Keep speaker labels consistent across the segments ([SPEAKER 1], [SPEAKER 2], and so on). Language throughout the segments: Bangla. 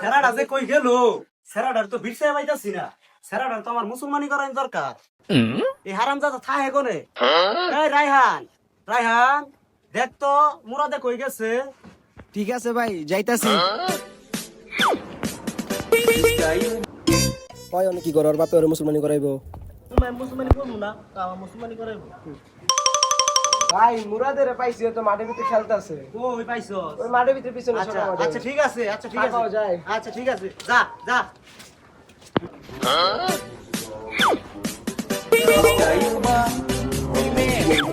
[SPEAKER 1] সেরাডা যে কই গেল? সেরাডার তো ভিড়ছে পাইতাছি না। সেরাডার তো আমার মুসলমানি করার দরকার। এই হারাম দাদা থাহে কোনে? এই রাইহান রাইহান দেখ তো মুরাদে কই গেছে?
[SPEAKER 2] ঠিক আছে ভাই যাইতাছি। কয় অনেক কি করার বাপে ওরে মুসলমানি করাইবো?
[SPEAKER 1] মুসলমানি করব না তা মুসলমানি করাইবো।
[SPEAKER 2] ভাই মুরাদের পাইছি তো মাঠের ভিতরে খেলতেছে
[SPEAKER 1] ওই পাইছো
[SPEAKER 2] ওই মাঠের ভিতরে পিছনে
[SPEAKER 1] আচ্ছা আচ্ছা ঠিক আছে আচ্ছা ঠিক আছে।
[SPEAKER 2] যায়।
[SPEAKER 1] আচ্ছা ঠিক আছে। যা যা।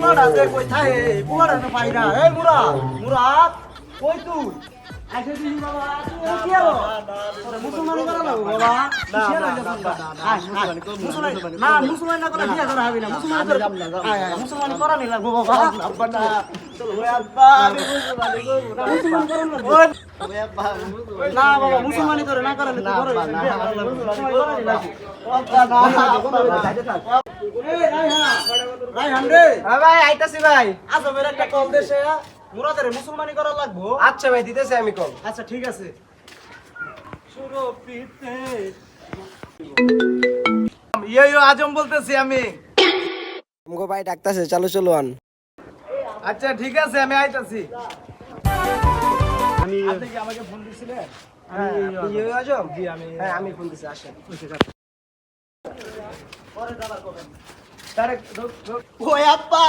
[SPEAKER 1] মুরাদ কই থাকে মুরাদ পাই না। এই মুরাদ মুরাদ কই তুই? মুসলমানি করা লাগবে বাবা না বাবা মুসলমানি করা না বাবা মুসলমানি করে না করে না বড়
[SPEAKER 2] হ্যাঁ ভাই আইতাছি ভাই
[SPEAKER 1] আচ্ছা মেরে একটা কল দেশে মুরাদের মুসলমানি করা লাগবো?
[SPEAKER 2] আচ্ছা ভাই দিতেছি আমি কল।
[SPEAKER 1] আচ্ছা ঠিক আছে। শুরু
[SPEAKER 3] ইয়ো ইয়ো আজম বলতেছি আমি।
[SPEAKER 2] আমগো ভাই ডাকতাছে চালু চলো আন।
[SPEAKER 3] আচ্ছা ঠিক আছে আমি আইতাছি।
[SPEAKER 1] আমি
[SPEAKER 3] আপনি কি আমাকে ফোন দিছিলেন?
[SPEAKER 2] হ্যাঁ ইয়ে আজম?
[SPEAKER 3] জি আমি
[SPEAKER 2] হ্যাঁ আমি ফোন দিছি আসেন।
[SPEAKER 3] তারেক ঢোক, ঢোক।
[SPEAKER 1] ওই আব্বা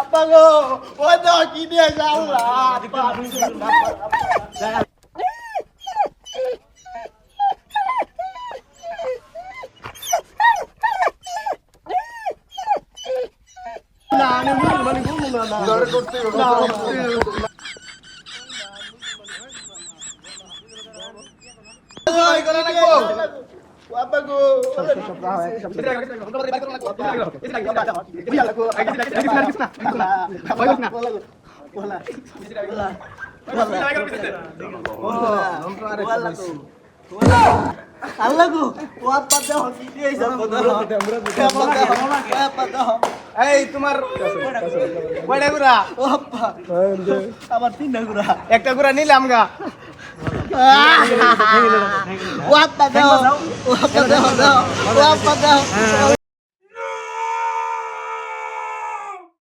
[SPEAKER 1] আব্বা গো ওই তো কি দিয়ে আল্লাহ আব্বা না আমি মুসলমানি করব না না আব্বা গো আল্লাহ
[SPEAKER 3] এই তোমার কয়টা গুড়া
[SPEAKER 1] আমার তিনটা গুড়া
[SPEAKER 3] একটা গুড়া নিলাম গা
[SPEAKER 1] ও আব্বা দাও ও আব্বা দাও দাও ও আব্বা দাও